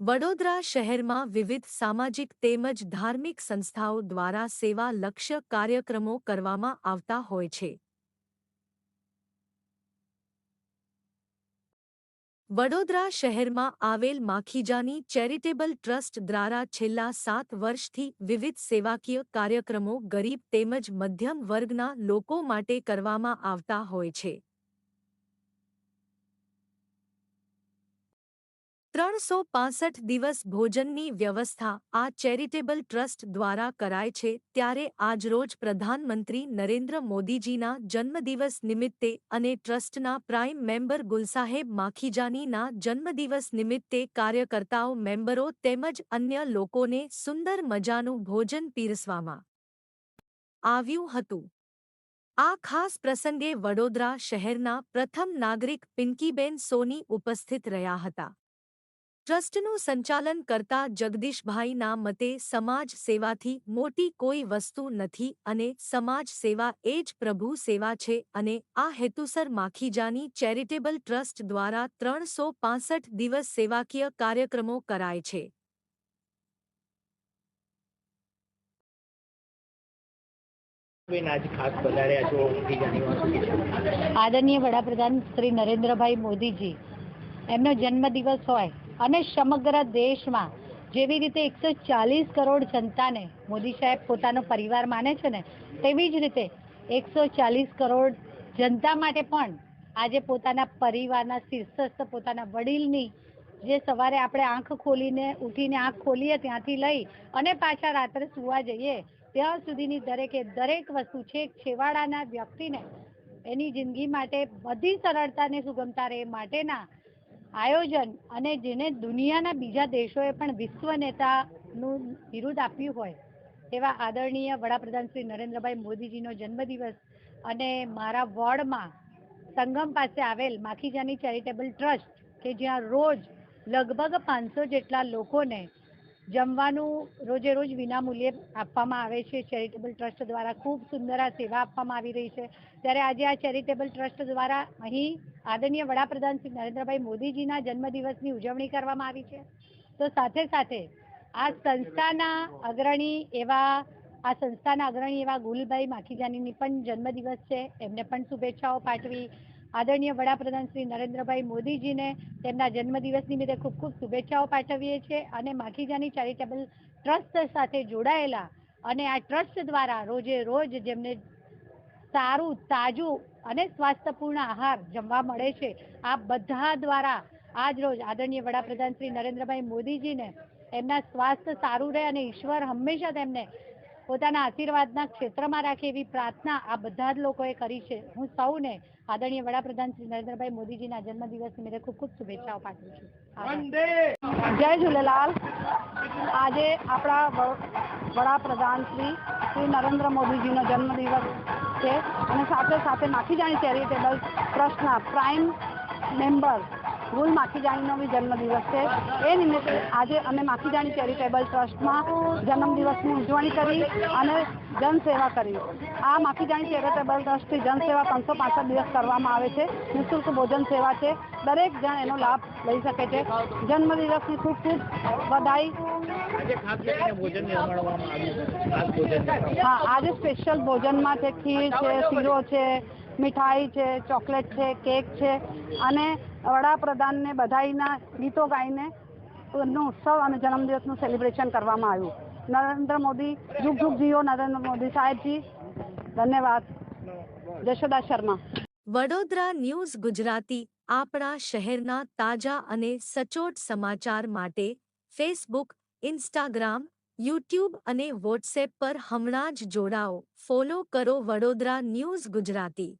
વડોદરા શહેરમાં વિવિધ સામાજિક તેમજ ધાર્મિક સંસ્થાઓ દ્વારા સેવા લક્ષ્ય કાર્યક્રમો કરવામાં આવતા હોય છે. વડોદરા શહેરમાં આવેલ માખીજાની ચેરિટેબલ ટ્રસ્ટ દ્વારા છેલ્લા સાત વર્ષથી વિવિધ સેવાકીય કાર્યક્રમો ગરીબ તેમજ મધ્યમ વર્ગના લોકો માટે કરવામાં આવતા હોય છે. ત્રણસો પાસઠ દિવસ ભોજનની વ્યવસ્થા આ ચેરિટેબલ ટ્રસ્ટ દ્વારા કરાય છે ત્યારે આજરોજ પ્રધાનમંત્રી નરેન્દ્ર મોદીજીના જન્મદિવસ નિમિત્તે અને ટ્રસ્ટના પ્રાઇમ મેમ્બર ગુલસાહેબ માખીજાનીના જન્મદિવસ નિમિત્તે કાર્યકર્તાઓ મેમ્બરો તેમજ અન્ય લોકોને સુંદર મજાનું ભોજન પીરસવામાં આવ્યું હતું. આ ખાસ પ્રસંગે વડોદરા શહેરના પ્રથમ નાગરિક પિંકીબેન સોની ઉપસ્થિત રહ્યા હતા. ટ્રસ્ટનું સંચાલન કરતા જગદીશભાઈના મતે સમાજ સેવાથી મોટી કોઈ વસ્તુ નથી અને સમાજ સેવા એ જ પ્રભુ સેવા છે અને આ હેતુસર માખીજાની ચેરિટેબલ ટ્રસ્ટ દ્વારા ત્રણસો પાસઠ દિવસ સેવાકીય કાર્યક્રમો કરાય છે. આદરણીય વડાપ્રધાન શ્રી નરેન્દ્રભાઈ મોદીજી એમનો જન્મદિવસ હોય અને સમગ્ર દેશમાં જેવી રીતે એકસો ચાલીસ કરોડ જનતાને મોદી સાહેબ પોતાનો પરિવાર માને છે ને, તેવી જ રીતે એકસો ચાલીસ કરોડ જનતા માટે પણ આજે પોતાના પરિવારના શીર્ષસ્થ પોતાના વડીલની જે સવારે આપણે આંખ ખોલીને, ઉઠીને આંખ ખોલીએ ત્યાંથી લઈ અને પાછા રાત્રે સુવા જઈએ, ત્યાં સુધીની દરેકે દરેક વસ્તુ છે છેવાડાના વ્યક્તિને એની જિંદગી માટે બધી સરળતાને સુગમતા રહે માટેના આયોજન અને જેને દુનિયાના બીજા દેશોએ પણ વિશ્વ નેતાનું બિરુદ આપ્યું હોય તેવા આદરણીય વડાપ્રધાન શ્રી નરેન્દ્રભાઈ મોદીજીનો જન્મદિવસ અને મારા વોર્ડમાં સંગમ પાસે આવેલ માખીજાની ચેરિટેબલ ટ્રસ્ટ કે જ્યાં રોજ લગભગ પાંચસો જેટલા લોકોને જમવાનું રોજે રોજ વિનામૂલ્યે આપવામાં આવે છે. ચેરિટેબલ ટ્રસ્ટ દ્વારા ખૂબ સુંદર આ સેવા આપવામાં આવી રહી છે. ત્યારે આજે આ ચેરિટેબલ ટ્રસ્ટ દ્વારા અહીં આદરણીય વડાપ્રધાન શ્રી નરેન્દ્રભાઈ મોદીજીના જન્મદિવસની ઉજવણી કરવામાં આવી છે. તો સાથે સાથે આ સંસ્થાના અગ્રણી એવા, આ સંસ્થાના અગ્રણી એવા ગુલભાઈ માખીજાનીની પણ જન્મદિવસ છે. એમને પણ શુભેચ્છાઓ પાઠવી. આદરણીય વડાપ્રધાન શ્રી નરેન્દ્રભાઈ મોદીજીને તેમના જન્મદિવસ નિમિત્તે ખૂબ ખૂબ શુભેચ્છાઓ પાઠવીએ છીએ અને માખીજાની ચેરિટેબલ ટ્રસ્ટ સાથે જોડાયેલા અને આ ટ્રસ્ટ દ્વારા રોજે રોજ જેમને સારું, તાજું અને સ્વાસ્થ્યપૂર્ણ આહાર જમવા મળે છે, આ બધા દ્વારા આજ રોજ આદરણીય વડાપ્રધાન શ્રી નરેન્દ્રભાઈ મોદીજીને એમના સ્વાસ્થ્ય સારું રહે અને ઈશ્વર હંમેશા તેમને પોતાના આશીર્વાદના ક્ષેત્રમાં રાખે એવી પ્રાર્થના આ બધા જ લોકોએ કરી છે. હું સૌને આદરણીય વડાપ્રધાન શ્રી નરેન્દ્રભાઈ મોદીજીના જન્મદિવસ નિમિત્તે ખૂબ ખૂબ શુભેચ્છાઓ પાઠવું છું. જય ઝૂલેલાલ. આજે આપણા વડાપ્રધાન શ્રી શ્રી નરેન્દ્ર મોદીજીનો જન્મદિવસ છે. અને સાથે સાથે માખીજાણી ચેરિટેબલ ટ્રસ્ટના પ્રાઇમ મેમ્બર ગુલ માખીજાણીનો બી જન્મદિવસ છે. એ નિમિત્તે આજે અમે માખીજાણી ચેરિટેબલ ટ્રસ્ટમાં જન્મદિવસની ઉજવણી કરી અને જનસેવા કરી. આ માખીજાણી ચેરિટેબલ ટ્રસ્ટથી જનસેવા પાંચસો પાંસઠ દિવસ કરવામાં આવે છે. નિઃશુલ્ક ભોજન સેવા છે. દરેક જણ એનો લાભ લઈ શકે છે. જન્મદિવસની ખૂબ ખૂબ વધાઈ હા આજે સ્પેશિયલ ભોજનમાં છે ખીર છે શીરો છે મીઠાઈ છે ચોકલેટ છે કેક છે. અને વડાપ્રધાનને બધાઈના ગીતો ગાઈને નો ઉત્સવ અને જન્મદિવસનું સેલિબ્રેશન કરવામાં આવ્યું. નરેન્દ્ર મોદી, જુગ જુગ જીઓ, નરેન્દ્ર મોદી સાહેબજી, ધન્યવાદ. જશોદા શર્મા. વડોદરા ન્યૂઝ ગુજરાતી, આપણા શહેરના તાજા અને સચોટ સમાચાર માટે ફેસબુક ઇન્સ્ટાગ્રામ યુટ્યુબ અને વોટ્સએપ પર હમણાં જ જોડાઓ. ફોલો કરો વડોદરા ન્યૂઝ ગુજરાતી.